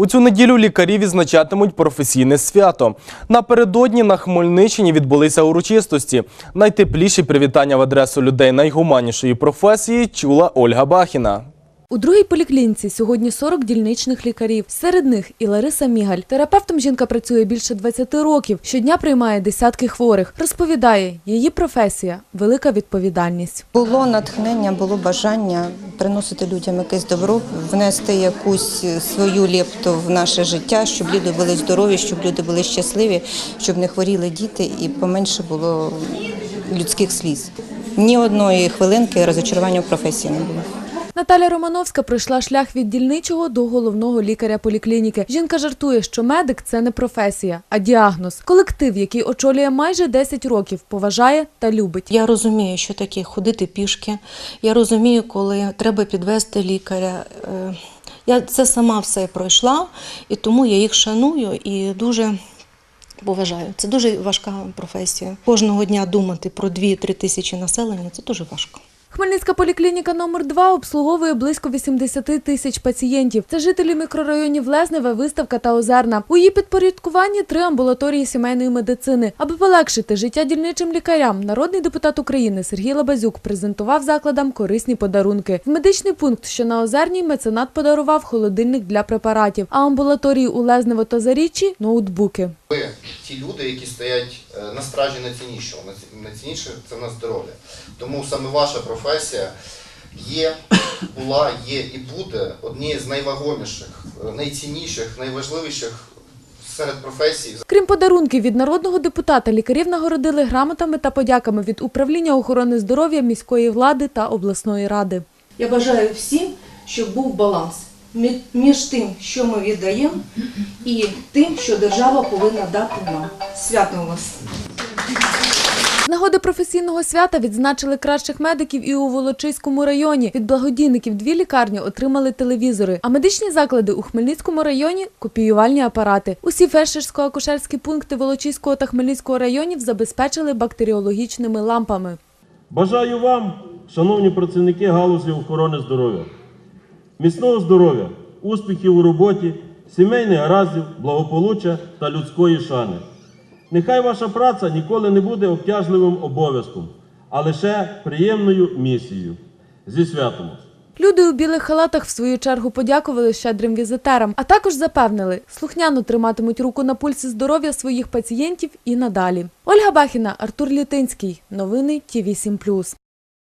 У цю неділю лікарі відзначатимуть професійне свято. Напередодні на Хмельниччині відбулися урочистості. Найтепліші привітання в адресу людей найгуманнішої професії чула Ольга Бахіна. У другій поліклініці сьогодні 40 дільничних лікарів. Серед них і Лариса Мігаль. Терапевтом жінка працює більше 20 років. Щодня приймає десятки хворих. Розповідає, її професія велика відповідальність. Було натхнення, було бажання приносити людям якесь добро, внести якусь свою лепту в наше життя, щоб люди були здорові, щоб люди були щасливі, щоб не хворіли діти і поменше було людських сліз. Ні одної хвилинки розочарування в професії не було. Наталя Романовська пройшла шлях від дільничого до головного лікаря поліклініки. Жінка жартує, що медик це не професія, а діагноз. Колектив, який очолює майже 10 років, поважає та любить. Я розумію, що таке ходити пішки. Я розумію, коли треба підвести лікаря. Е, Я це сама все пройшла, і тому я їх шаную і дуже поважаю. Це дуже важка професія. Кожного дня думати про 2-3 тисячі населення це дуже важко. Хмельницька поліклініка номер 2 обслуговує близько 80 тисяч пацієнтів. Це жителі мікрорайонів Лезневе, Виставка та Озерна. У її підпорядкуванні три амбулаторії сімейної медицини. Аби полегшити життя дільничим лікарям, народний депутат України Сергій Лабазюк презентував закладам корисні подарунки. В медичний пункт, що на Озерній, меценат подарував холодильник для препаратів, а амбулаторії у Лезнево та Заріччі – ноутбуки. Ви ті люди, які стоять е, на стражі найціннішого. Найці- Найцінніше це в нас здоров'я. Тому саме ваша професія є, була, є і буде однією з найвагоміших, е, найцінніших, найважливіших серед професій. Крім подарунків від народного депутата, лікарів нагородили грамотами та подяками від управління охорони здоров'я міської влади та обласної ради. Я бажаю всім, щоб був баланс між тим, що ми віддаємо, і тим, що держава повинна дати нам. Свято у вас! Нагоди професійного свята відзначили кращих медиків і у Волочиському районі. Від благодійників дві лікарні отримали телевізори, а медичні заклади у Хмельницькому районі копіювальні апарати. Усі фельдшерсько-акушерські пункти Волочиського та Хмельницького районів забезпечили бактеріологічними лампами. Бажаю вам, шановні працівники галузі охорони здоров'я, міцного здоров'я, успіхів у роботі, сімейних гараздів, благополуччя та людської шани. Нехай ваша праця ніколи не буде обтяжливим обов'язком, а лише приємною місією. Зі святом! Люди у білих халатах в свою чергу подякували щедрим візитерам, а також запевнили, слухняно триматимуть руку на пульсі здоров'я своїх пацієнтів і надалі. Ольга Бахіна, Артур Лютинський. Новини Ті 7